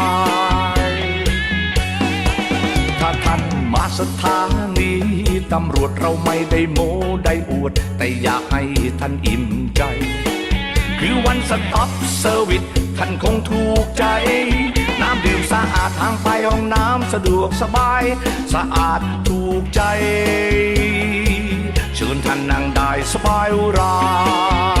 ย สถานีตำรวจเราไม่ได้โมได้อวด แต่อยากให้ท่านอิ่มใจ คือวันสต็อปเซอร์วิสท่านคงถูกใจ น้ำดื่มสะอาดทางไปห้องน้ำสะดวกสบาย สะอาดถูกใจ เชิญท่านนั่งได้สบายรา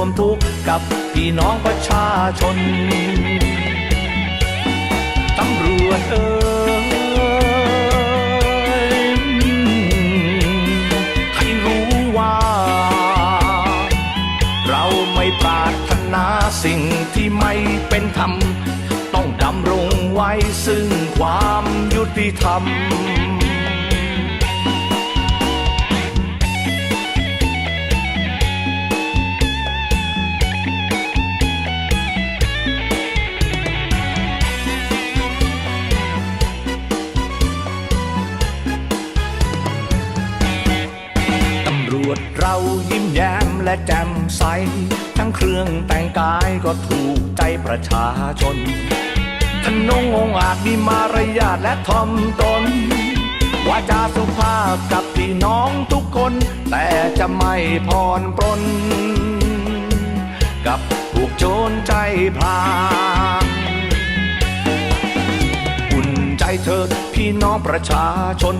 วมทุกข์กับพี่น้องประชาชน ตำรวจเอ่ยให้รู้ว่า เราไม่ปรารถนาสิ่งที่ไม่เป็นธรรม ต้องดำรงไว้ซึ่งความยุติธรรม และแจ่มใส ทั้งเครื่องแต่งกายก็ถูกใจประชาชนท่านงองอาจมีมารยาทและทอมตนวาจาสุภาพกับพี่น้องทุกคน แต่จะไม่พรปรน กับพวกโจรใจพลานอุ่นใจเถิดพี่น้องประชาชน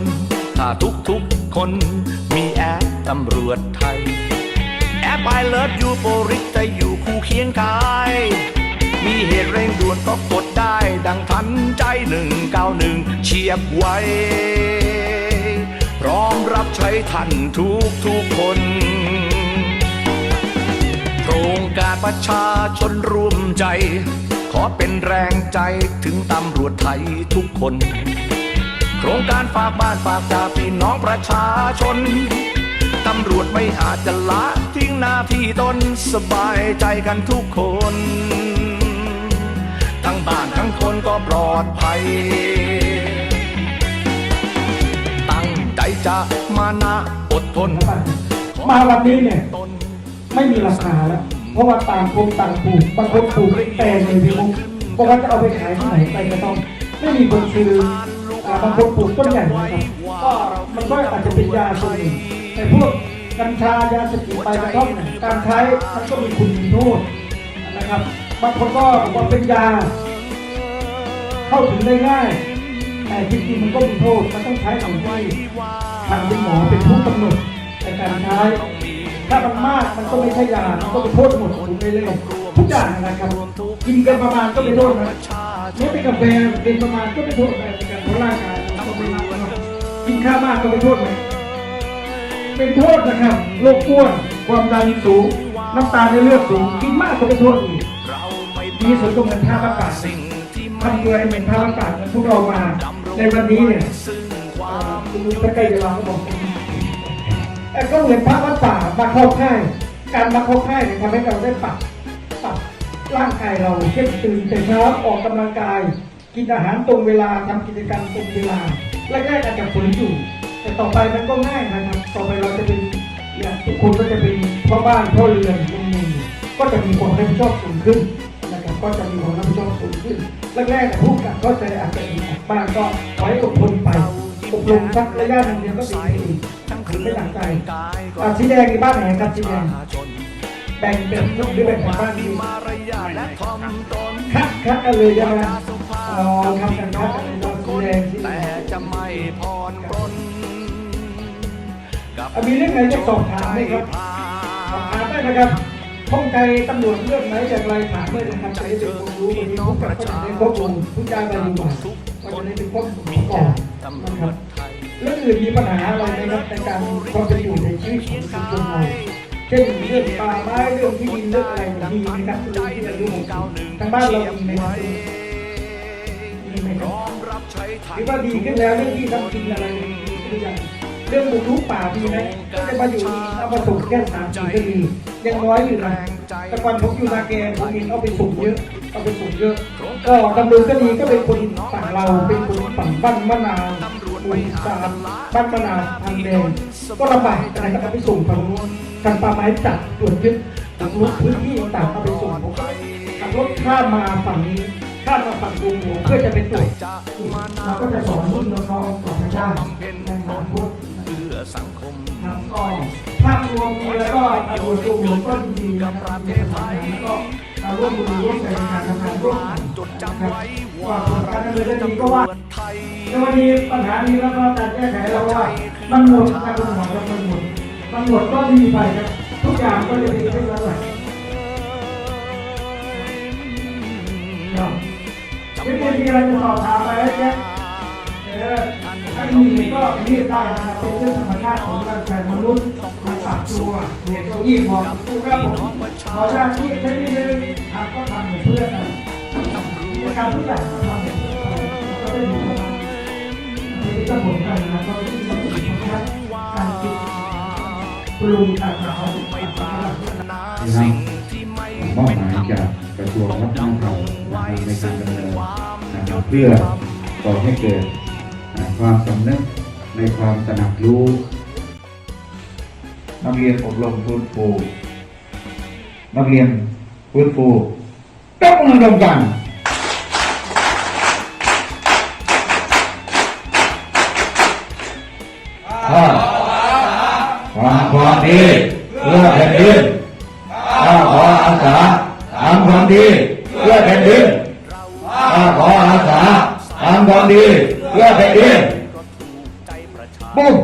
ถ้าทุกทุกๆคนมีแอปตำรวจไทย แอปเลิฟยูโปริกจะอยู่คู่เคียงกาย มีเหตุเร่งด่วนก็กดได้ ดังทันใจหนึ่งเก้าหนึ่งเฉียบไวพร้อมรับใช้ท่านทุกทุกคนโครงการประชาชนร่วมใจ ขอเป็นแรงใจถึงตำรวจไทยทุกคน โครงการฝากบ้านฝากตาพี่น้องประชาชน ตำรวจไม่อาจจะละทิ้งหน้าที่ตนสบายใจกันทุกคน ทั้งบ้านทั้งคนก็ปลอดภัย ตั้งใจจะมานะอดทน มาวันนี้เนี่ย ไม่มีราคาแล้ว เพราะว่าต่างปลูกต่างปลูกบางคนปลูกแปลงเลยพี่มุกบอกว่าจะเอาไปขายที่ไหนไปก็ต้องไม่มีคนซื้อบางคนปลูกต้นใหญ่นะครับก็มันก็อาจจะเป็นยาส่วนหนึ่ง พวกกัญชายาเสพติดใบกระท่อมการใช้มันก็มีคุณมีโทษนะครับบางคนก็บอกว่าเป็นยา เข้าถึงได้ง่าย แต่จริงๆมันก็มีโทษมันต้องใช้ของที่ทางเป็นหมอเป็นผู้กำหนดในการใช้ถ้ามันมากมันก็ไม่ใช่ยามันก็เป็นโทษหมดถูกไปเลยทุกอย่างนะครับกินกันประมาณก็เป็นโทษนะไม่เป็นกาแฟกินประมาณก็เป็นโทษในการของร่างกายเราก็ไม่กินข้าวมากก็เป็นโทษไหม เป็นโทษนะครับโรคอ้วนความดันสูง น้ำตาลในเลือดสูงกินมากก็เป็นโทษอีกดีสุดก็เหมือนท่าอากาศทำตัวให้เป็นท่าอากาศเหมือนพวกเรามา ในวันนี้เนี่ยคุณลุงใกล้ๆจะวางก็บอกแต่ก็เหมือนพระวัดป่ามาเข้าค่ายการมาเข้าค่ายเนี่ยทำให้เราได้ปรับปรับร่างกายเราเช่นตื่นแต่เช้าออกกำลังกาย กินอาหารตรงเวลาทำกิจกรรมตรงเวลาแรกๆอาจจะฝืนอยู่ แต่ต่อไปมันก็ง่ายนะครับ ต่อไปเราจะเป็นอย่างทุกคนก็จะเป็นพ่อบ้านพ่อเรือนลุงมือก็จะมีความรับผิดชอบสูงขึ้นนะครับก็จะมีความรับผิดชอบสูงขึ้นแรกๆแต่ผู้กับก็จะอาจจะมีบ้างก็ขอให้อดทนไปอบรมสักระยะหนึ่งเดียวก็ดีอีกถึงไม่หนักใจอะสีแดงในบ้านไหนครับสีแดงแบ่งเป็นลูกหรือแบ่งเป็นบ้านดีมารยาทและทอมตนคัดคัดกันเลยใช่ไหมสุเราทำกันบ้านกันเราแดงที่แต่จ มีเรื่องไหนจะสอบถามไหมครับสอบถามได้นะครับข้องใจตำรวจเรื่องไหนอย่างไรถามได้เลยครับใช้เป็นความรู้วันนี้พบกับประเด็นข้อมูลทุกอย่างไปดูว่าวันนี้เป็นข้อมูลประกอบนะครับเรื่องอื่นมีปัญหาอะไรไหมครับในการความเป็นอยู่ในชีวิตของชุมชนเราเช่นเรื่องป่าไม้เรื่องที่ดินเรื่องอะไรมันมีไหมครับเรื่องที่อายุหกสิบทางบ้านเรามีไหมครับมีไหมครับหรือว่าดีขึ้นแล้วเรื่องที่ทำกินอะไรดีขึ้นหรือยัง เรื่องบุกรุกป่ามีไหมก็จะมาอยู่เอามาส่งแค่สามสี่คดียังน้อยอยู่นะแต่ก่อนผมอยู่นาแกผมมีเอาไปส่งเยอะเอาไปส่งเยอะก็ดำเนินคดีก็เป็นคนฝั่งเราเป็นคนฝั่งบ้านมะนาวอุยสานบ้านมะนาวทางแดงก็ลำบากอะไรก็เอาไปส่งฝั่งนู้นทางป่าไม้จับตรวจยึดบุกรุกพื้นที่ต่างเอาไปส่งผมขับรถข้ามมาฝั่งนี้ข้ามมาฝั่งดงหลวงเพื่อจะไปตรวจเราก็จะสอนรุ่นน้องๆต่อไปได้ในอนาคตเพื่อ สังคมครับก็ภาพรวมมีแล้วก็ตำรวจรวมรวมก็ดีๆนะครับในสถานแล้วก็มาร่วมมือร่วมใจในการทำงานร่วมกันนะครับว่าผลการดำเนินคดีก็ว่าในวันนี้ปัญหานี้แล้วก็การแก้ไขเราว่ามันหมดการเป็นหมดมันหมดมันหมดก็ดีไปครับทุกอย่างก็จะดีขึ้นแล้วแหละครับไม่มีอะไรจะสอบถามอะไรเนี่ยเออ ถ้ามีก็รีบได้นะครับเป็นเรื่องธรรมชาติของการแข่มนุษย์มันปรับตัวเหตุเก้าอี้ของผู้ครับผมขอหน้าที่แค่นี้เลยครับก็ทำเหมือนเพื่อนนะกิจกรรทุกอย่างก็ทำเหมือนเพื่อนก็ได้ดีมากนี่ก็ผมกันนะก็ที่สมุทรสงครามการคิดปรุงต่างๆเอาไปปราบนะครับมอบหมายจากกระทรวงวัฒนธรรมในการดำเนินเพื่อก่อให้เกิด ความสำนึกในความตระหนักรู้นักเรียนอบรมฟื้นฟูนักเรียนฟื้นฟูต้องมือดมกันข้าความความดีเพื่อแผ่นดิน บุ้ม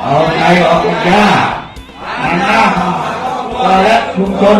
เอาใจออกจากยาหันหน้ามาและชุมชน